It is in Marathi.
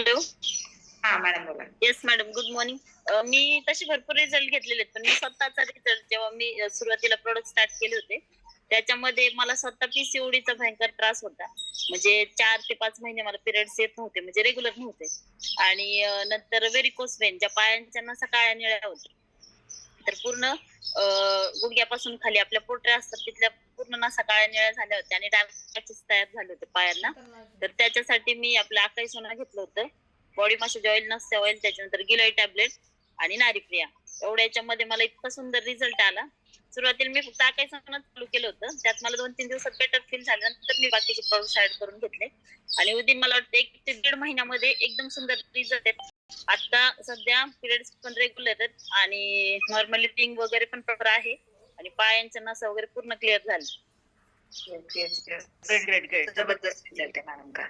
हॅलो हा मॅडम बोला येस मॅडम गुड मॉर्निंग मी तसे भरपूर रिझल्ट घेतलेले आहेत पण मी स्वतःचा रिझल्ट जेव्हा मी अ, सुरुवातीला प्रोडक्ट स्टार्ट केले होते त्याच्यामध्ये मला स्वतः पीसीओडीचा भयंकर त्रास होता म्हणजे चार ते पाच महिने मला पिरियड्स येत नव्हते म्हणजे रेग्युलर नव्हते आणि अ, नंतर व्हेरिकोस वेन ज्या पायांच्या नसा काळ्या निळ्या होत्या तर पूर्ण अ, गुडघ्यापासून खाली आपल्या पोटऱ्या असतात तिथल्या पूर्ण नसा काळ्या निळ्या झाल्या होत्या आणि पॅचेस तयार झाले होते पायांना तर त्याच्यासाठी मी आपलं आकाई सोना घेतलं होतं बॉडी मसाज ऑइल नसते ऑइल त्याच्यानंतर गिलोय टॅबलेट आणि नारीप्रिया. एवढ्या याच्यामध्ये मला इतका सुंदर रिझल्ट आला. सुरुवातीला मी फक्त आकाई सोना चालू केलं होतं. त्यात मला दोन तीन दिवसात बेटर फील झालं नंतर मी बाकीचे प्रोडक्ट ऍड करून घेतले. आणि विदिन मला वाटतं एक ते दीड महिन्यामध्ये एकदम सुंदर रिझल्ट आहेत आता सध्या पिरियड्स पण रेग्युलर आहेत आणि नॉर्मली पिंग वगैरे पण प्रॉपर आहे. आणि पायांच्या नसा वगैरे पूर्ण क्लिअर झाले ग्रेट ग्रेट ग्रेट जबरदस्त रिझल्ट आहे मॅडम का